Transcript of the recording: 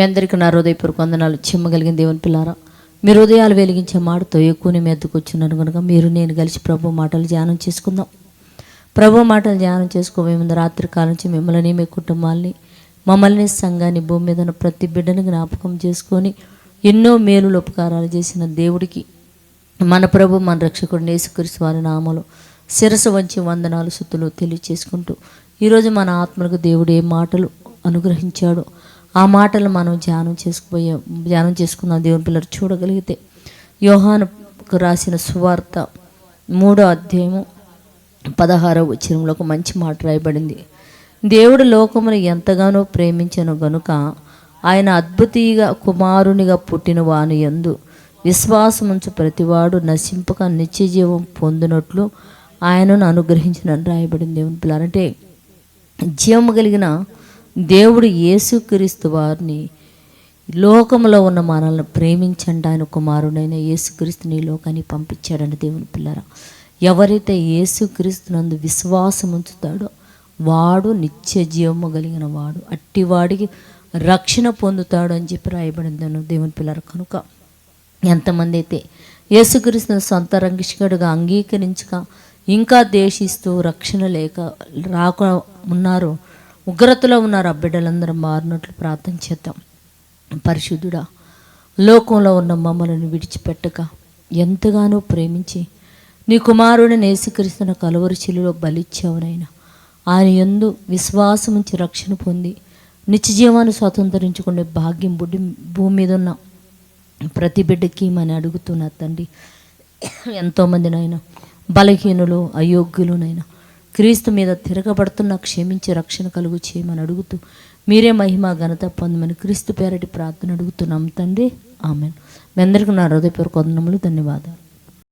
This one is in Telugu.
మీ అందరికీ నా హృదయపూర్వక వందనాలు. చిమ్మగలిగిన దేవుని పిల్లారా మీ హృదయాలు వెలిగించే మాటతో ఎక్కువని మీ వచ్చినాను కనుక మీరు నేను కలిసి ప్రభు మాటలు ధ్యానం చేసుకుందాం. ప్రభు మాటలు ధ్యానం చేసుకోబోయే ముందు రాత్రి కాలం నుంచి మిమ్మల్ని మీ కుటుంబాల్ని మమ్మల్ని సంఘాన్ని భూమి మీద ఉన్న ప్రతి బిడ్డని జ్ఞాపకం చేసుకొని ఎన్నో మేలులు ఉపకారాలు చేసిన దేవుడికి మన ప్రభు మన రక్షకుడు నేసుకరిసి వారి నామలు శిరసు వంచి వందనాలు సుత్తులు తెలియచేసుకుంటూ ఈరోజు మన ఆత్మలకు దేవుడు ఏ మాటలు అనుగ్రహించాడో ఆ మాటలు మనం ధ్యానం చేసుకుపోయే ధ్యానం చేసుకున్న దేవుని పిల్లలు చూడగలిగితే యోహానుకు రాసిన సువార్త మూడో అధ్యాయము పదహారవ వచ్చినంలో ఒక మంచి మాట రాయబడింది. దేవుడు లోకమును ఎంతగానో ప్రేమించను గనుక ఆయన అద్భుతీగా కుమారునిగా పుట్టిన వాని యందు విశ్వాసముంచు ప్రతివాడు నశింపక నిత్య జీవం పొందినట్లు ఆయనను అనుగ్రహించిన రాయబడింది దేవుని పిల్లారంటే జీవము కలిగిన దేవుడు యేసుక్రీస్తు వారిని లోకంలో ఉన్న మనల్ని ప్రేమించండి ఆయన కుమారుడైన యేసుక్రీస్తుని ఈ పంపించాడని దేవుని పిల్లరా. ఎవరైతే యేసుక్రీస్తునందు విశ్వాసం ఉంచుతాడో వాడు నిత్య జీవము కలిగిన వాడు అట్టివాడికి రక్షణ పొందుతాడు అని చెప్పి రాయబడిందను దేవుని పిల్లర. కనుక ఎంతమంది అయితే యేసుక్రీస్తుని సొంత రంగిష్కుడుగా అంగీకరించక ఇంకా దేశిస్తూ రక్షణ లేక రాక ఉన్నారో ఉగ్రతలో ఉన్నారు ఆ బిడ్డలందరూ మారినట్లు ప్రార్థన చేద్దాం. పరిశుద్ధుడా లోకంలో ఉన్న మమ్మల్ని విడిచిపెట్టక ఎంతగానో ప్రేమించి నీ కుమారుడిని నేసుకరిస్తున్న కలువరి చెలులో బలిచ్చావునైనా ఆయన ఎందు విశ్వాసముంచి రక్షణ పొంది నిత్యజీవాన్ని స్వతంత్రించుకునే భాగ్యం బుడ్డి భూమి మీద ఉన్న ప్రతి బిడ్డకి మని అడుగుతున్నా తండ్రి. ఎంతోమందినైనా బలహీనులు అయోగ్యులునైనా క్రీస్తు మీద తిరగబడుతున్న క్షమించి రక్షణ కలుగు చేయమని అడుగుతూ మీరే మహిమ ఘనత పొందమని క్రీస్తు పేరటి ప్రార్థన అడుగుతున్నాం తండ్రి. ఆమెను. మీ అందరికీ నా హృదయపూర్వక వందనములు ధన్యవాదాలు.